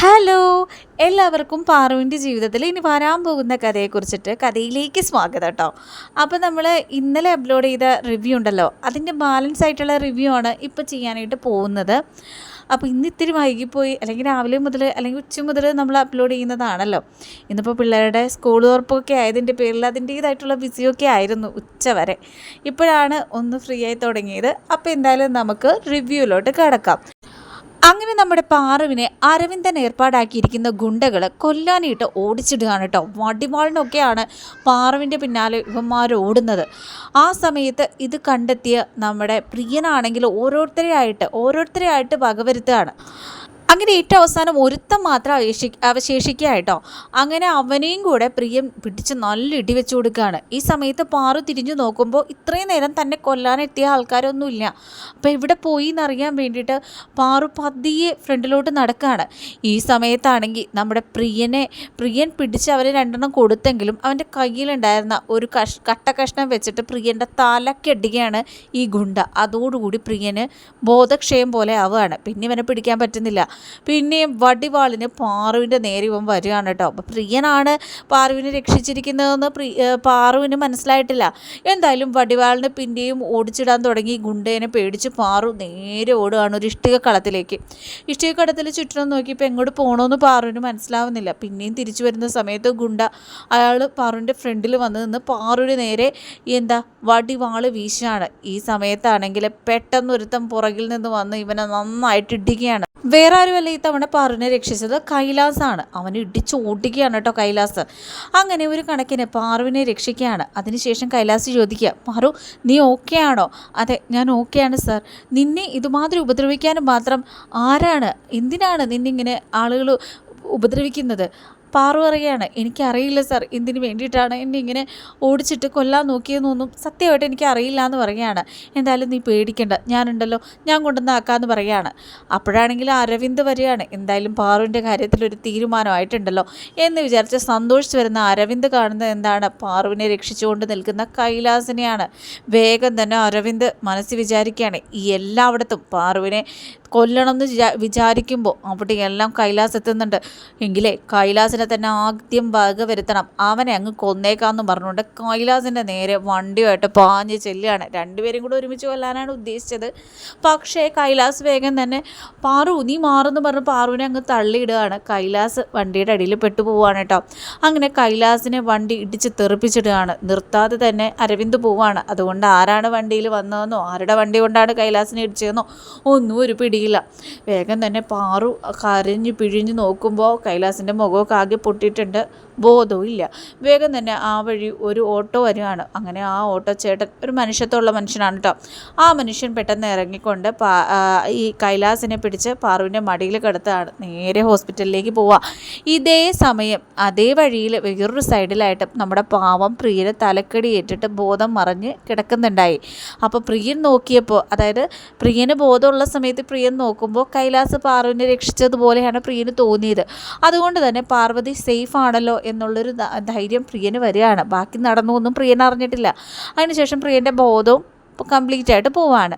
Hello. എല്ലാവർക്കും പാറുവിന്റെ ജീവിതത്തിൽ ഇനി വരാൻ പോകുന്ന കഥയെക്കുറിച്ചിട്ട് കഥയിലേക്ക് സ്വാഗതം കേട്ടോ അപ്പോൾ നമ്മൾ ഇന്നലെ അപ്ലോഡ് ചെയ്ത റിവ്യൂ ഉണ്ടല്ലോ അതിന്റെ ബാലൻസ് ആയിട്ടുള്ള റിവ്യൂ ആണ് ഇപ്പോൾ ചെയ്യാനായിട്ട് പോകുന്നത്. അപ്പോൾ ഇന്ന് ഇത്തിരി വൈകിപ്പോയി അല്ലെങ്കിൽ രാവിലെ മുതൽ അല്ലെങ്കിൽ ഉച്ച മുതൽ നമ്മൾ അപ്ലോഡ് ചെയ്യുന്നതാണല്ലോ. ഇന്നിപ്പോൾ പിള്ളേരുടെ സ്കൂൾ ഉറപ്പൊക്കെ ആയതിന്റെ പേരിൽ അതിന്റേതായിട്ടുള്ള ബിസിയൊക്കെ ആയിരുന്നു ഉച്ച വരെ. ഇപ്പോഴാണ് ഒന്ന് ഫ്രീ ആയി തുടങ്ങിയത്. അപ്പോൾ എന്തായാലും നമുക്ക് റിവ്യൂയിലോട്ട് കിടക്കാം. അങ്ങനെ നമ്മുടെ പാറുവിനെ അരവിന്ദൻ ഏർപ്പാടാക്കിയിരിക്കുന്ന ഗുണ്ടകൾ കൊല്ലാനായിട്ട് ഓടിച്ചിടുകയാണ് കേട്ടോ. വടിവാളിനൊക്കെയാണ് പാറുവിന്റെ പിന്നാലെ ഇവന്മാർ ഓടുന്നത്. ആ സമയത്ത് ഇത് കണ്ടെത്തിയ നമ്മുടെ പ്രിയനാണെങ്കിൽ ഓരോരുത്തരെയായിട്ട് ഓരോരുത്തരെയായിട്ട് വകവരുത്തുകയാണ്. അങ്ങനെ ഏറ്റവും അവസാനം ഒരുത്തം മാത്രം അവശേഷി അവശേഷിക്കുക കേട്ടോ. അങ്ങനെ അവനെയും കൂടെ പ്രിയം പിടിച്ച് നല്ല ഇടി വെച്ചു കൊടുക്കുകയാണ്. ഈ സമയത്ത് പാറു തിരിഞ്ഞു നോക്കുമ്പോൾ ഇത്രയും നേരം തന്നെ കൊല്ലാനെത്തിയ ആൾക്കാരൊന്നുമില്ല. അപ്പോൾ എവിടെ പോയി എന്നറിയാൻ വേണ്ടിയിട്ട് പാറു പതിയെ ഫ്രണ്ടിലോട്ട് നടക്കുകയാണ്. ഈ സമയത്താണെങ്കിൽ നമ്മുടെ പ്രിയനെ പ്രിയൻ പിടിച്ച് അവരെ രണ്ടെണ്ണം കൊടുത്തെങ്കിലും അവന്റെ കയ്യിലുണ്ടായിരുന്ന ഒരു കഷ് കട്ട കഷ്ണം വെച്ചിട്ട് പ്രിയന്റെ തലക്കെടുകയാണ് ഈ ഗുണ്ട. അതോടുകൂടി പ്രിയന് ബോധക്ഷയം പോലെ ആവുകയാണ്. പിന്നെ ഇവനെ പിടിക്കാൻ പറ്റുന്നില്ല. പിന്നെയും വടിവാളിന് പാറുവിന്റെ നേരെ ഇവൻ വരികയാണ് കേട്ടോ. അപ്പോൾ പ്രിയനാണ് പാറുവിനെ രക്ഷിച്ചിരിക്കുന്നതെന്ന് പ്രി പാറുവിന് മനസ്സിലായിട്ടില്ല. എന്തായാലും വടിവാളിന് പിന്നെയും ഓടിച്ചിടാൻ തുടങ്ങി. ഗുണ്ടേനെ പേടിച്ച് പാറു നേരെ ഓടുകയാണ് ഒരു ഇഷ്ടിക കളത്തിലേക്ക് ഇഷ്ടിക കളത്തിൽ ചുറ്റിനും നോക്കിയപ്പോൾ എങ്ങോട്ട് പോകണമെന്ന് പാറുവിന് മനസ്സിലാവുന്നില്ല. പിന്നെയും തിരിച്ചു വരുന്ന സമയത്ത് ഗുണ്ട അയാൾ പാറുവിന്റെ ഫ്രണ്ടിൽ വന്ന് നിന്ന് പാറുവിന് നേരെ എന്താ വടിവാൾ വീശാണ്. ഈ സമയത്താണെങ്കിൽ പെട്ടെന്ന് ഒരുത്തം പുറകിൽ നിന്ന് വന്ന് ഇവനെ നന്നായിട്ട് ഇടിക്കുകയാണ്. വേറെ ആരുമല്ല ഈ തവണ പാറുവിനെ രക്ഷിച്ചത്? കൈലാസാണ്. അവന് ഇടിച്ച് ഓടിക്കുകയാണ് കേട്ടോ കൈലാസ്. അങ്ങനെ ഒരു കണക്കിന് പാറുവിനെ രക്ഷിക്കുകയാണ്. അതിനുശേഷം കൈലാസ് ചോദിക്കുക പാറു നീ ഓക്കെ ആണോ അതെ ഞാൻ ഓക്കെയാണ് സർ. നിന്നെ ഇതുമാതിരി ഉപദ്രവിക്കാനും മാത്രം ആരാണ്? എന്തിനാണ് നിന്നിങ്ങനെ ആളുകൾ ഉപദ്രവിക്കുന്നത്? പാറു പറയുകയാണ് എനിക്കറിയില്ല സാർ എന്തിനു വേണ്ടിയിട്ടാണ് എന്നെ ഇങ്ങനെ ഓടിച്ചിട്ട് കൊല്ലാൻ നോക്കിയെന്നൊന്നും സത്യമായിട്ട് എനിക്ക് അറിയില്ല എന്ന് പറയുകയാണ്. എന്തായാലും നീ പേടിക്കണ്ട ഞാനുണ്ടല്ലോ ഞാൻ കൊണ്ടുവന്ന് ആക്കാമെന്ന് പറയുകയാണ്. അപ്പോഴാണെങ്കിൽ അരവിന്ദ് വരികയാണ്. എന്തായാലും പാറുവിന്റെ കാര്യത്തിൽ ഒരു തീരുമാനമായിട്ടുണ്ടല്ലോ എന്ന് വിചാരിച്ച് സന്തോഷിച്ച് വരുന്ന അരവിന്ദ് കാണുന്നത് എന്താണ്? പാറുവിനെ രക്ഷിച്ചുകൊണ്ട് നിൽക്കുന്ന കൈലാസിനെയാണ്. വേഗം തന്നെ അരവിന്ദ് മനസ്സിൽ വിചാരിക്കുകയാണ് ഈ എല്ലായിടത്തും പാറുവിനെ കൊല്ലണം എന്ന് വിചാ വിചാരിക്കുമ്പോൾ അവിടെയെല്ലാം കൈലാസ് എത്തുന്നുണ്ട് എങ്കിലേ കൈലാസിനെ തന്നെ ആദ്യം വക വരുത്തണം. അവനെ അങ്ങ് കൊന്നേക്കാന്ന് പറഞ്ഞുകൊണ്ട് കൈലാസിന്റെ നേരെ വണ്ടിയുമായിട്ട് പാഞ്ഞ് ചെല്ലുകയാണ്. രണ്ടുപേരും കൂടെ ഒരുമിച്ച് കൊല്ലാനാണ് ഉദ്ദേശിച്ചത്. പക്ഷേ കൈലാസ് വേഗം തന്നെ പാറു നീ മാറുന്നു പറഞ്ഞ് പാറുവിനെ അങ്ങ് തള്ളിയിടുകയാണ്. കൈലാസ് വണ്ടിയുടെ അടിയിൽ പെട്ടു പോവുകയാണ് കേട്ടോ. അങ്ങനെ കൈലാസിനെ വണ്ടി ഇടിച്ച് തെറിപ്പിച്ചിടുകയാണ്. നിർത്താതെ തന്നെ അരവിന്ദ് പോവാണ് അതുകൊണ്ട് ആരാണ് വണ്ടിയിൽ വന്നതെന്നോ ആരുടെ വണ്ടി കൊണ്ടാണ് കൈലാസിനെ ഇടിച്ചതെന്നോ ഒന്നും ഒരു പിടിയില്ല. വേഗം തന്നെ പാറു കരഞ്ഞ് പിഴിഞ്ഞ് നോക്കുമ്പോൾ കൈലാസിന്റെ മുഖമൊക്കെ ആകെ പൊട്ടിയിട്ടുണ്ട്. ബോധവും ഇല്ല വേഗം തന്നെ ആ വഴി ഒരു ഓട്ടോ വരികയാണ് അങ്ങനെ ആ ഓട്ടോ ചേട്ടൻ ഒരു മനുഷ്യത്വമുള്ള മനുഷ്യനാണ് കേട്ടോ ആ മനുഷ്യൻ പെട്ടെന്ന് ഇറങ്ങിക്കൊണ്ട് ഈ കൈലാസിനെ പിടിച്ച് പാറുവിന്റെ മടിയിൽ കിടത്താണ്. നേരെ ഹോസ്പിറ്റലിലേക്ക് പോവുക ഇതേ സമയം അതേ വഴിയിൽ വേറൊരു സൈഡിലായിട്ട് നമ്മുടെ പാവം പ്രിയനെ തലക്കടി ഏറ്റിട്ട് ബോധം മറിഞ്ഞ് കിടക്കുന്നുണ്ടായി. അപ്പോൾ പ്രിയൻ നോക്കിയപ്പോൾ അതായത് പ്രിയന് ബോധമുള്ള സമയത്ത് പ്രിയൻ നോക്കുമ്പോൾ കൈലാസ് പാറുവിനെ രക്ഷിച്ചതുപോലെയാണ് പ്രിയന് തോന്നിയത്. അതുകൊണ്ട് തന്നെ പാർവതി സേഫ് ആണല്ലോ എന്നുള്ളൊരു ധൈര്യം പ്രിയന് വരികയാണ്. ബാക്കി നടന്നൊന്നും പ്രിയൻ അറിഞ്ഞിട്ടില്ല അതിനുശേഷം പ്രിയന്റെ ബോധവും കംപ്ലീറ്റ് ആയിട്ട് പോവാണ്.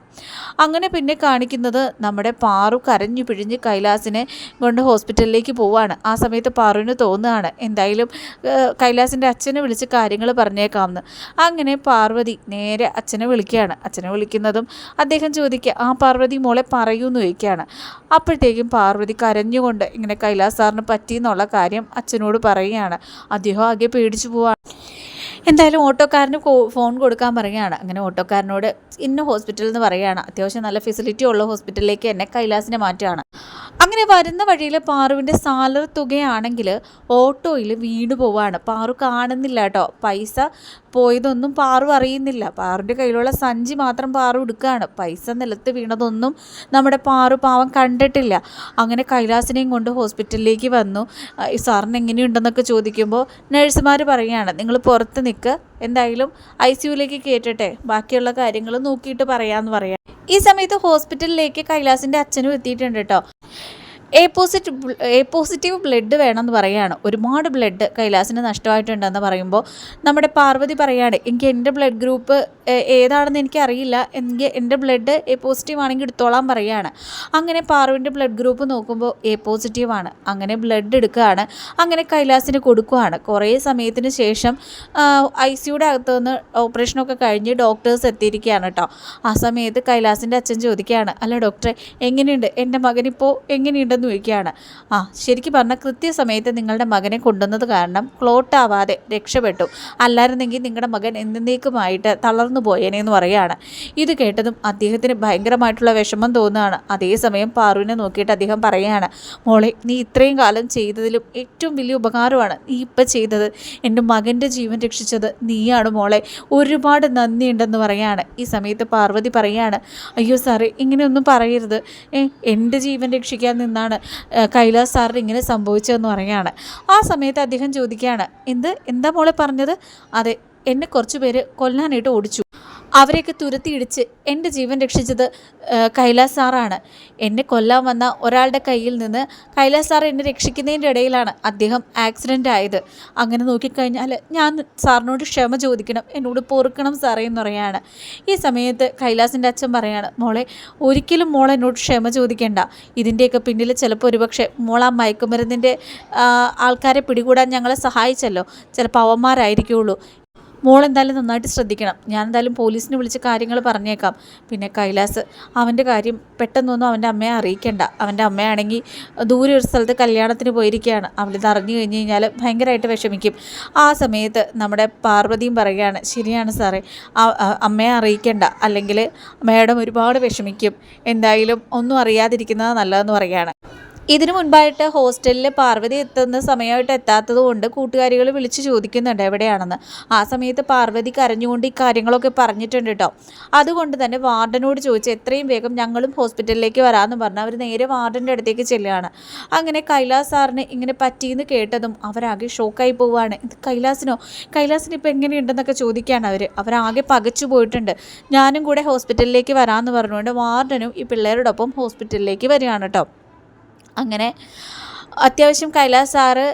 അങ്ങനെ പിന്നെ കാണിക്കുന്നത് നമ്മുടെ പാറു കരഞ്ഞു പിഴിഞ്ഞ് കൈലാസിനെ കൊണ്ട് ഹോസ്പിറ്റലിലേക്ക് പോവാണ്. ആ സമയത്ത് പാറുവിന് തോന്നുകയാണ് എന്തായാലും കൈലാസിന്റെ അച്ഛനെ വിളിച്ച് കാര്യങ്ങൾ പറഞ്ഞേക്കാമെന്ന്. അങ്ങനെ പാർവതി നേരെ അച്ഛനെ വിളിക്കുകയാണ്. അച്ഛനെ വിളിക്കുന്നതും അദ്ദേഹം ചോദിക്കുക ആ പാർവതി മോളെ പറയൂ എന്ന് ചോദിക്കുകയാണ്. അപ്പോഴത്തേക്കും പാർവതി കരഞ്ഞുകൊണ്ട് ഇങ്ങനെ കൈലാസ് സാറിന് പറ്റിയെന്നുള്ള കാര്യം അച്ഛനോട് പറയുകയാണ്. അദ്ദേഹം ആകെ പേടിച്ചു പോവാണ്. എന്തായാലും ഓട്ടോക്കാരന് ഫോൺ കൊടുക്കാൻ പറയുകയാണ്. അങ്ങനെ ഓട്ടോക്കാരനോട് ഇന്ന ഹോസ്പിറ്റൽ എന്ന് പറയുകയാണ്. അത്യാവശ്യം നല്ല ഫെസിലിറ്റി ഉള്ള ഹോസ്പിറ്റലിലേക്ക് എന്നെ കൈലാസിനെ മാറ്റുകയാണ്. അങ്ങനെ വരുന്ന വഴിയിൽ പാറുവിന്റെ സാലറി തുകയാണെങ്കിൽ ഓട്ടോയിൽ വീണ് പോവാണ് പാറു കാണുന്നില്ല കേട്ടോ. പൈസ പോയതൊന്നും പാറു അറിയുന്നില്ല. പാറുവിന്റെ കയ്യിലുള്ള സഞ്ചി മാത്രം പാറു എടുക്കുകയാണ്. പൈസ നിലത്ത് വീണതൊന്നും നമ്മുടെ പാറു പാവം കണ്ടിട്ടില്ല. അങ്ങനെ കൈലാസിനെയും കൊണ്ട് ഹോസ്പിറ്റലിലേക്ക് വന്നു. സാറിന് എങ്ങനെയുണ്ടെന്നൊക്കെ ചോദിക്കുമ്പോൾ നഴ്സുമാർ പറയുകയാണ്. നിങ്ങൾ പുറത്ത് നിൽക്ക് എന്തായാലും ഐ സിയുലേക്ക് കയറ്റട്ടെ ബാക്കിയുള്ള കാര്യങ്ങൾ നോക്കിയിട്ട് പറയാമെന്ന് പറയാം. ഈ സമയത്ത് ഹോസ്പിറ്റലിലേക്ക് കൈലാസിന്റെ അച്ഛനും എത്തിയിട്ടുണ്ട് കേട്ടോ A positive A positive blood വേണമെന്ന് പറയുകയാണ്. ഒരുപാട് ബ്ലഡ് കൈലാസിന് നഷ്ടമായിട്ടുണ്ടെന്ന് പറയുമ്പോൾ നമ്മുടെ പാർവതി പറയാണ് എനിക്ക് എന്റെ ബ്ലഡ് ഗ്രൂപ്പ് ഏതാണെന്ന് എനിക്കറിയില്ല എനിക്ക് എന്റെ ബ്ലഡ് എ പോസിറ്റീവ് ആണെങ്കിൽ എടുത്തോളാൻ പറയുകയാണ് അങ്ങനെ പാർവിന്റെ ബ്ലഡ് ഗ്രൂപ്പ് നോക്കുമ്പോൾ എ പോസിറ്റീവ് ആണ്. അങ്ങനെ ബ്ലഡ് എടുക്കുകയാണ്. അങ്ങനെ കൈലാസിന് കൊടുക്കുകയാണ്. കുറേ സമയത്തിന് ശേഷം ഐ സിയുടെ അകത്ത് നിന്ന് ഓപ്പറേഷനൊക്കെ കഴിഞ്ഞ് ഡോക്ടേഴ്സ് എത്തിയിരിക്കുകയാണ് കേട്ടോ. ആ സമയത്ത് കൈലാസിന്റെ അച്ഛൻ ചോദിക്കുകയാണ് അല്ല ഡോക്ടറെ എങ്ങനെയുണ്ട്? എന്റെ മകനിപ്പോൾ എങ്ങനെയുണ്ട്? ഉണ്ടെന്ന് ചോദിക്കുകയാണ് ആ ശരിക്കും പറഞ്ഞാൽ കൃത്യസമയത്ത് നിങ്ങളുടെ മകനെ കൊണ്ടുവന്നത് കാരണം ക്ലോട്ടാവാതെ രക്ഷപ്പെട്ടു. അല്ലായിരുന്നെങ്കിൽ നിങ്ങളുടെ മകൻ എന്നേക്കുമായിട്ട് തളർന്നു പോയേനെന്ന് പറയുകയാണ്. ഇത് കേട്ടതും അദ്ദേഹത്തിന് ഭയങ്കരമായിട്ടുള്ള വിഷമം തോന്നുകയാണ്. അതേസമയം പാറുവിനെ നോക്കിയിട്ട് അദ്ദേഹം പറയുകയാണ് മോളെ നീ ഇത്രയും കാലം ചെയ്തതിലും ഏറ്റവും വലിയ ഉപകാരമാണ് നീ ഇപ്പം ചെയ്തത്. എന്റെ മകന്റെ ജീവൻ രക്ഷിച്ചത് നീയാണ് മോളെ. ഒരുപാട് നന്ദിയുണ്ടെന്ന് പറയാണ് ഈ സമയത്ത് പാർവതി പറയാണ് അയ്യോ സാറേ ഇങ്ങനെയൊന്നും പറയരുത്. എന്റെ ജീവൻ രക്ഷിക്കാൻ നിന്നാണ് എന്താണ് കൈലാസ് സാറിന് ഇങ്ങനെ സംഭവിച്ചതെന്ന് പറയുകയാണ്. ആ സമയത്ത് അദ്ദേഹം ചോദിക്കുകയാണ് എന്ത്? എന്താ മോളെ പറഞ്ഞത്? അതെ എന്നെ കുറച്ച് പേര് കൊല്ലാനായിട്ട് ഓടിച്ചു. അവരെയൊക്കെ തുരത്തിയിടിച്ച് എന്റെ ജീവൻ രക്ഷിച്ചത് കൈലാസ് സാറാണ്. എന്നെ കൊല്ലാൻ വന്ന ഒരാളുടെ കയ്യിൽ നിന്ന് കൈലാസ് സാർ എന്നെ രക്ഷിക്കുന്നതിന്റെ ഇടയിലാണ് അദ്ദേഹം ആക്സിഡന്റ് ആയത്. അങ്ങനെ നോക്കിക്കഴിഞ്ഞാൽ ഞാൻ സാറിനോട് ക്ഷമ ചോദിക്കണം എന്നോട് പൊറുക്കണം സാറേ എന്ന് പറയാണ്. ഈ സമയത്ത് കൈലാസിന്റെ അച്ഛൻ പറയാണ് മോളെ ഒരിക്കലും മോൾ എന്നോട് ക്ഷമ ചോദിക്കേണ്ട. ഇതിന്റെയൊക്കെ പിന്നിൽ ചിലപ്പോൾ ഒരുപക്ഷെ മോൾ ആ മയക്കുമരുന്നിന്റെ ആൾക്കാരെ പിടികൂടാൻ ഞങ്ങളെ സഹായിച്ചല്ലോ. ചിലപ്പോൾ അവന്മാരായിരിക്കുള്ളൂ. മോൾ എന്തായാലും നന്നായിട്ട് ശ്രദ്ധിക്കണം. ഞാൻ എന്തായാലും പോലീസിനെ വിളിച്ച് കാര്യങ്ങൾ പറഞ്ഞേക്കാം. പിന്നെ കൈലാസ് അവന്റെ കാര്യം പെട്ടെന്നൊന്നും അവന്റെ അമ്മയെ അറിയിക്കേണ്ട. അവന്റെ അമ്മയാണെങ്കിൽ ദൂരെ ഒരു സ്ഥലത്ത് കല്യാണത്തിന് പോയിരിക്കുകയാണ് അവളിത് അറിഞ്ഞു കഴിഞ്ഞ് കഴിഞ്ഞാൽ ഭയങ്കരമായിട്ട് വിഷമിക്കും. ആ സമയത്ത് നമ്മുടെ പാർവതിയും പറയുകയാണ് ശരിയാണ് സാറേ അമ്മയെ അറിയിക്കേണ്ട. അല്ലെങ്കിൽ മേഡം ഒരുപാട് വിഷമിക്കും. എന്തായാലും ഒന്നും അറിയാതിരിക്കുന്നത് നല്ലതെന്ന് പറയുകയാണ്. ഇതിനു മുൻപായിട്ട് ഹോസ്റ്റലിൽ പാർവതി എത്തുന്ന സമയമായിട്ട് എത്താത്തത് കൊണ്ട് കൂട്ടുകാരികൾ വിളിച്ച് ചോദിക്കുന്നുണ്ട് എവിടെയാണെന്ന്. ആ സമയത്ത് പാർവതി കരഞ്ഞുകൊണ്ട് ഈ കാര്യങ്ങളൊക്കെ പറഞ്ഞിട്ടുണ്ട് കേട്ടോ. അതുകൊണ്ട് തന്നെ വാർഡനോട് ചോദിച്ച് എത്രയും വേഗം ഞങ്ങളും ഹോസ്പിറ്റലിലേക്ക് വരാമെന്ന് പറഞ്ഞ് അവർ നേരെ വാർഡന്റെ അടുത്തേക്ക് ചെല്ലുകയാണ്. അങ്ങനെ കൈലാസ് സാറിന് ഇങ്ങനെ പറ്റിയെന്ന് കേട്ടതും അവരാകെ ഷോക്കായി പോവുകയാണ്. ഇത് കൈലാസിനോ? കൈലാസിന് ഇപ്പോൾ എങ്ങനെയുണ്ടെന്നൊക്കെ ചോദിക്കുകയാണ് അവർ അവരാകെ പകച്ചു പോയിട്ടുണ്ട്. ഞാനും കൂടെ ഹോസ്പിറ്റലിലേക്ക് വരാമെന്ന് പറഞ്ഞുകൊണ്ട് വാർഡനും ഈ പിള്ളേരോടൊപ്പം ഹോസ്പിറ്റലിലേക്ക് വരികയാണ് കേട്ടോ. അങ്ങനെ അത്യാവശ്യം കൈലാസ് സാറ്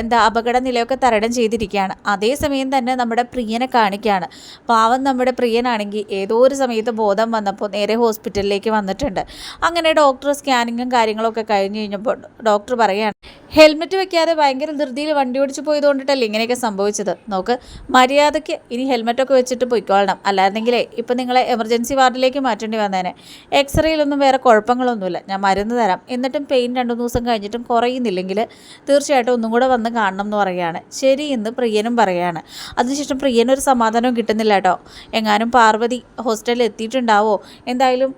എന്താ അപകട നിലയൊക്കെ തരണം ചെയ്തിരിക്കുകയാണ്. അതേസമയം തന്നെ നമ്മുടെ പ്രിയനെ കാണിക്കുകയാണ്. പാവം നമ്മുടെ പ്രിയനാണെങ്കിൽ ഏതോ ഒരു സമയത്ത് ബോധം വന്നപ്പോൾ നേരെ ഹോസ്പിറ്റലിലേക്ക് വന്നിട്ടുണ്ട്. അങ്ങനെ ഡോക്ടർ സ്കാനിങ്ങും കാര്യങ്ങളൊക്കെ കഴിഞ്ഞ് കഴിഞ്ഞപ്പോൾ ഡോക്ടർ പറയുകയാണ് ഹെൽമെറ്റ് വെക്കാതെ ഭയങ്കര ധൃതിയിൽ വണ്ടി ഓടിച്ച് പോയതുകൊണ്ടിട്ടല്ലേ ഇങ്ങനെയൊക്കെ സംഭവിച്ചത്? നോക്ക് മര്യാദയ്ക്ക് ഇനി ഹെൽമെറ്റൊക്കെ വെച്ചിട്ട് പോയിക്കോളണം. അല്ലായിരുന്നെങ്കിലേ ഇപ്പം നിങ്ങളെ എമർജൻസി വാർഡിലേക്ക് മാറ്റേണ്ടി വന്നേനെ. എക്സ്റേയിലൊന്നും വേറെ കുഴപ്പങ്ങളൊന്നുമില്ല. ഞാൻ മരുന്ന് തരാം. എന്നിട്ടും പെയിൻ രണ്ടു ദിവസം കഴിഞ്ഞിട്ടും കുറയുന്നില്ലെങ്കിൽ തീർച്ചയായിട്ടും ഒന്നും കൂടെ വന്ന് കാണണം എന്ന് പറയുകയാണ്. ശരി എന്ന് പ്രിയനും പറയുകയാണ്. അതിനുശേഷം പ്രിയനൊരു സമാധാനവും കിട്ടുന്നില്ല കേട്ടോ. എങ്ങാനും പാർവതി ഹോസ്റ്റലിൽ എത്തിയിട്ടുണ്ടാവോ? എന്തായാലും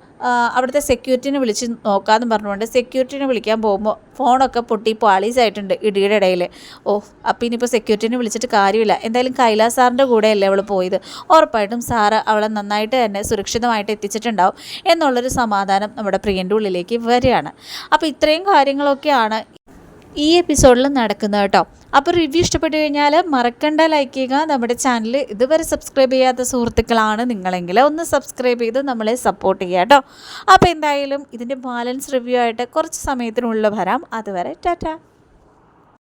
അവിടുത്തെ സെക്യൂരിറ്റിനെ വിളിച്ച് നോക്കാമെന്ന് പറഞ്ഞുകൊണ്ട് സെക്യൂരിറ്റിനെ വിളിക്കാൻ പോകുമ്പോൾ ഫോണൊക്കെ പൊട്ടി പാളീസായിട്ടുണ്ട് ഇടിയുടെ ഇടയിൽ ഓ അപ്പം ഇനിയിപ്പോൾ സെക്യൂരിറ്റിനെ വിളിച്ചിട്ട് കാര്യമില്ല. എന്തായാലും കൈലാസ് സാറിന്റെ കൂടെയല്ലേ അവൾ പോയത്? ഉറപ്പായിട്ടും സാറ് അവളെ നന്നായിട്ട് തന്നെ സുരക്ഷിതമായിട്ട് എത്തിച്ചിട്ടുണ്ടാവും. എന്നുള്ളൊരു സമാധാനം നമ്മുടെ പ്രിയന്റെ ഉള്ളിലേക്ക് വരികയാണ്. അപ്പോൾ ഇത്രയും കാര്യങ്ങളൊക്കെയാണ് ഈ എപ്പിസോഡിൽ നടക്കുന്നത് കേട്ടോ. അപ്പോൾ റിവ്യൂ ഇഷ്ടപ്പെട്ടു കഴിഞ്ഞാൽ മറക്കണ്ട ലൈക്ക് ചെയ്യുക. നമ്മുടെ ചാനൽ ഇതുവരെ സബ്സ്ക്രൈബ് ചെയ്യാത്ത സുഹൃത്തുക്കളാണ് നിങ്ങളെങ്കിൽ ഒന്ന് സബ്സ്ക്രൈബ് ചെയ്ത് നമ്മളെ സപ്പോർട്ട് ചെയ്യുക കേട്ടോ. അപ്പോൾ എന്തായാലും ഇതിന്റെ ബാലൻസ് റിവ്യൂ ആയിട്ട് കുറച്ച് സമയത്തിനുള്ളിൽ വരാം. അതുവരെ ടാറ്റ.